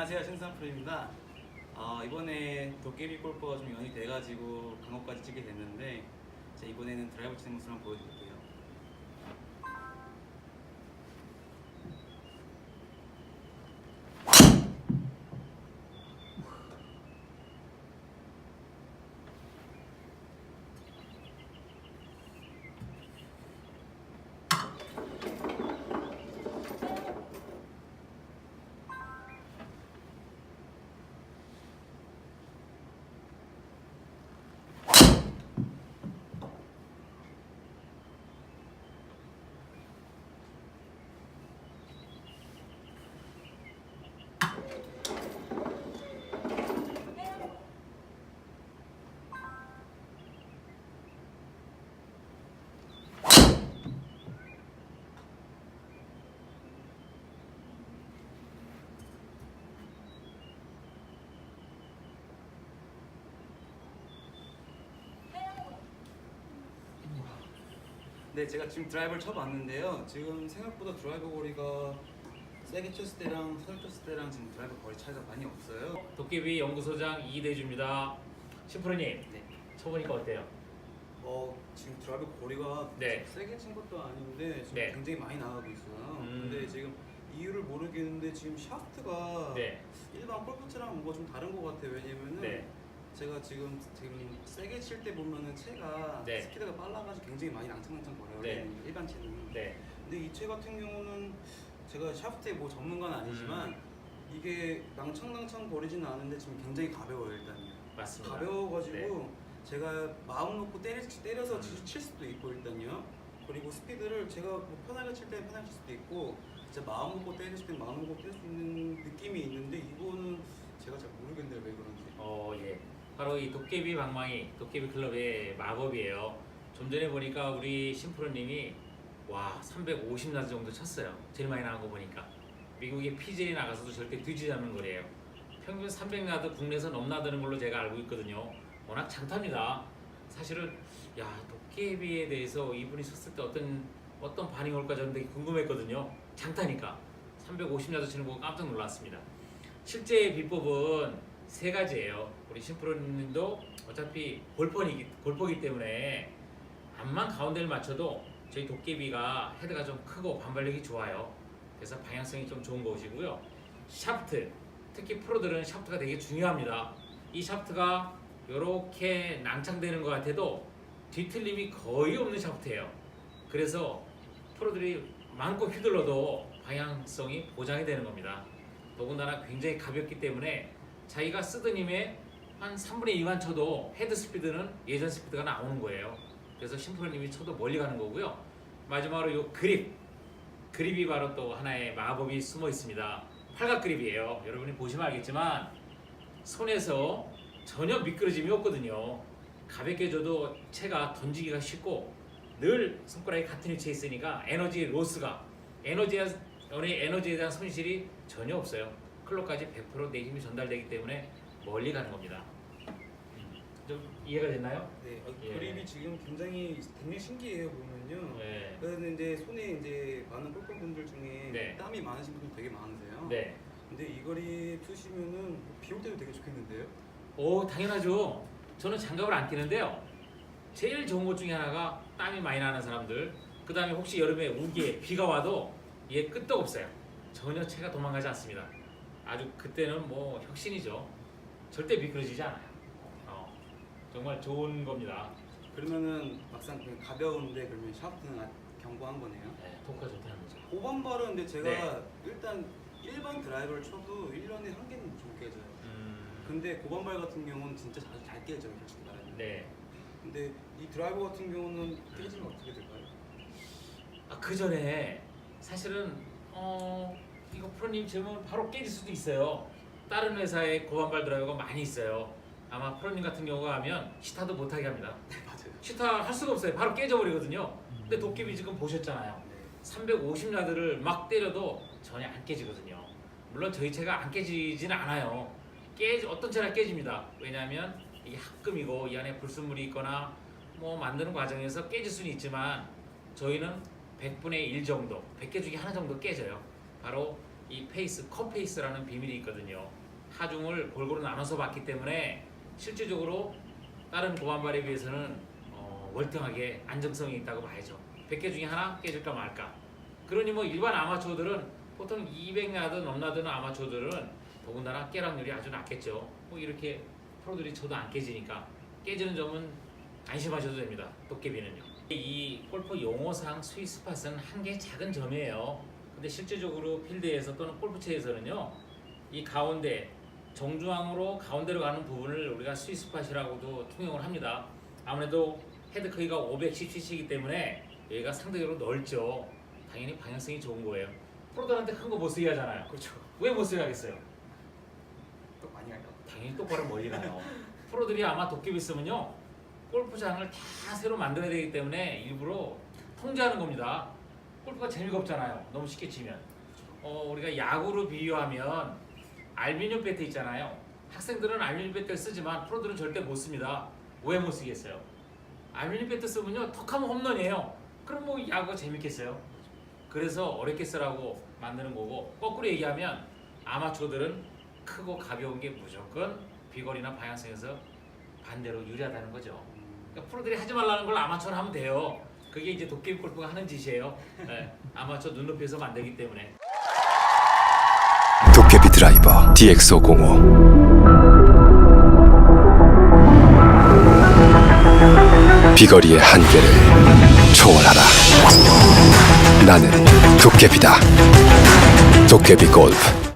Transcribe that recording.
안녕하세요 신상 프로입니다. 어, 이번에 도깨비 골퍼가 좀 연이 돼가지고 강호까지 찍게 됐는데 자, 이번에는 드라이버 치는 모습을 한번 보여드릴게요. 네, 제가 지금 드라이버를 쳐봤는데요. 지금 생각보다 드라이버 거리가 세게 쳤을 때랑 살짝 쳤을 때랑 지금 드라이버 거리 차이가 많이 없어요. 도깨비 연구소장 이대주입니다. 심프로님 네. 쳐보니까 어때요? 어, 지금 드라이버 거리가 네. 세게 친 것도 아닌데 지금 네. 굉장히 많이 나가고 있어요. 음. 근데 지금 이유를 모르겠는데 지금 샤프트가 네. 일반 골프채랑 뭔가 좀 다른 것 같아요. 왜냐면은 네. 제가 지금 지금 세게 칠 때 보면은 채가 네. 스피드가 빨라가지고 굉장히 많이 낭창낭창 거려요. 네. 일반 채는. 네. 근데 이 채 같은 경우는 제가 샤프트에 뭐 전문가는 아니지만 음. 이게 낭창낭창 거리지는 않은데 지금 굉장히 가벼워요 일단요. 맞습니다. 가벼워가지고 네. 제가 마음 놓고 때리, 때려서 음. 치- 칠 수도 있고 일단요. 그리고 스피드를 제가 뭐 편하게 칠 때는 편하게 칠 수도 있고 진짜 마음 놓고 때릴 수 있는 마음 놓고 때릴 수 있는 느낌이 있는데 이거는 제가 잘 모르겠네요 왜 그런지. 어 예. 바로 이 도깨비 방망이 도깨비 클럽의 마법이에요. 좀 전에 보니까 우리 심프로님이 와 350나드 정도 쳤어요. 제일 많이 나간 거 보니까 미국의 PGA 나가서도 절대 뒤지지 않는 거래요. 평균 300나드 국내에서 넘나드는 걸로 제가 알고 있거든요. 워낙 장타입니다. 사실은 야 도깨비에 대해서 이분이 쳤을 때 어떤 어떤 반응이 올까 저는 되게 궁금했거든요. 장타니까 350야드 치는 거 깜짝 놀랐습니다. 실제 비법은 세 가지예요. 우리 심프로님도 어차피 골퍼이기 골퍼기 때문에 암만 가운데를 맞춰도 저희 도깨비가 헤드가 좀 크고 반발력이 좋아요. 그래서 방향성이 좀 좋은 것이고요. 샤프트 특히 프로들은 샤프트가 되게 중요합니다. 이 샤프트가 이렇게 낭창되는 것 같아도 뒤틀림이 거의 없는 샤프트예요. 그래서 프로들이 많고 휘둘러도 방향성이 보장이 되는 겁니다. 더군다나 굉장히 가볍기 때문에 자기가 쓰던 힘의 한 3분의 2만 쳐도 헤드 스피드는 예전 스피드가 나오는 거예요. 그래서 심프로님이 쳐도 멀리 가는 거고요. 마지막으로 이 그립. 그립이 바로 또 하나의 마법이 숨어 있습니다. 팔각 그립이에요. 여러분이 보시면 알겠지만 손에서 전혀 미끄러짐이 없거든요. 가볍게 줘도 채가 던지기가 쉽고 늘 손가락이 같은 위치에 있으니까 에너지 로스가 에너지에 에너지에 대한 손실이 전혀 없어요. 클럽까지 100%내 힘이 전달되기 때문에 멀리 가는 겁니다. 음, 좀 이해가 됐나요? 네, 어, 예. 그립이 지금 굉장히 굉장히 신기해요 보면요. 네. 그래서 이제 손에 이제 많은 골퍼분들 중에 네. 땀이 많으신 분들 되게 많으세요. 네. 근데 이 거리 투시면은 비 올 때도 되게 좋겠는데요. 오 당연하죠. 저는 장갑을 안 끼는데요. 제일 좋은 것 중에 하나가 땀이 많이 나는 사람들. 그 다음에 혹시 여름에 우기에 비가 와도 얘 끄떡 없어요. 전혀 채가 도망가지 않습니다. 아주 그때는 뭐 혁신이죠. 절대 미끄러지지 않아요. 어, 정말 좋은 겁니다. 그러면은 막상 그냥 가벼운데 그러면 샤프트는 아- 견고한 거네요. 네, 토크가 좋다는 거죠. 고반발은 근데 제가 네. 일단 일반 드라이버를 쳐도 1년에 한 개는 좀 깨져요. 음, 근데 고반발 같은 경우는 진짜 잘, 잘 깨져요, 솔직히 말하면. 네. 근데 이 드라이버 같은 경우는 깨지면 어떻게 될까요? 아, 그 전에 사실은 어 이거 프로님 질문 바로 깨질 수도 있어요. 다른 회사에 고반발 드라이버가 많이 있어요. 아마 프로님 같은 경우가 하면 시타도 못하게 합니다. 네, 맞아요. 시타 할 수가 없어요. 바로 깨져버리거든요. 근데 도깨비 지금 보셨잖아요. 네. 350야드를 막 때려도 전혀 안 깨지거든요. 물론 저희 채가 안 깨지진 않아요. 깨 어떤 채나 깨집니다. 왜냐하면 이게 합금이고 이 안에 불순물이 있거나 뭐 만드는 과정에서 깨질 수는 있지만 저희는 100분의 1 정도, 100개 중에 하나 정도 깨져요. 바로 이 페이스, 컷 페이스라는 비밀이 있거든요. 하중을 골고루 나눠서 봤기 때문에 실질적으로 다른 고반발에 비해서는 어, 월등하게 안정성이 있다고 봐야죠. 100개 중에 하나 깨질까 말까. 그러니 뭐 일반 아마추어들은 보통 200야드 넘나드는 아마추어들은 더군다나 깨락률이 아주 낮겠죠. 뭐 이렇게 프로들이 쳐도 안 깨지니까 깨지는 점은 안심하셔도 됩니다. 도깨비는요. 이 골프 용어상 스위스팟은 한 개 작은 점이에요. 근데 실제적으로 필드에서 또는 골프채에서는요. 이 가운데 정중앙으로 가운데로 가는 부분을 우리가 스위스팟이라고도 통용을 합니다. 아무래도 헤드 크기가 510cc이기 때문에 여기가 상대적으로 넓죠. 당연히 방향성이 좋은 거예요. 프로들한테 큰 거 못 쓰게 하잖아요. 그렇죠. 왜 못 쓰게 하겠어요? 또 많이 갈까? 당연히 똑바로 멀리 가요. 프로들이 아마 도깨비 쓰면요 골프장을 다 새로 만들어야 되기 때문에 일부러 통제하는 겁니다. 골프가 재미가 없잖아요. 너무 쉽게 치면. 어, 우리가 야구로 비유하면 알루미늄 배트 있잖아요. 학생들은 알루미늄 배트를 쓰지만 프로들은 절대 못 씁니다. 왜 못 쓰겠어요? 알루미늄 배트 쓰면요 턱하면 홈런이에요. 그럼 뭐 야구가 재밌겠어요? 그래서 어렵게 쓰라고 만드는 거고 거꾸로 얘기하면 아마추어들은 크고 가벼운 게 무조건 비거리나 방향성에서 반대로 유리하다는 거죠. 그러니까 프로들이 하지 말라는 걸 아마추어는 하면 돼요. 그게 이제 도깨비 골프가 하는 짓이에요. 네, 아마추어 눈높이에서 만들기 때문에. 도깨비 드라이버 DX505 비거리의 한계를 초월하라 나는 도깨비다 도깨비 골프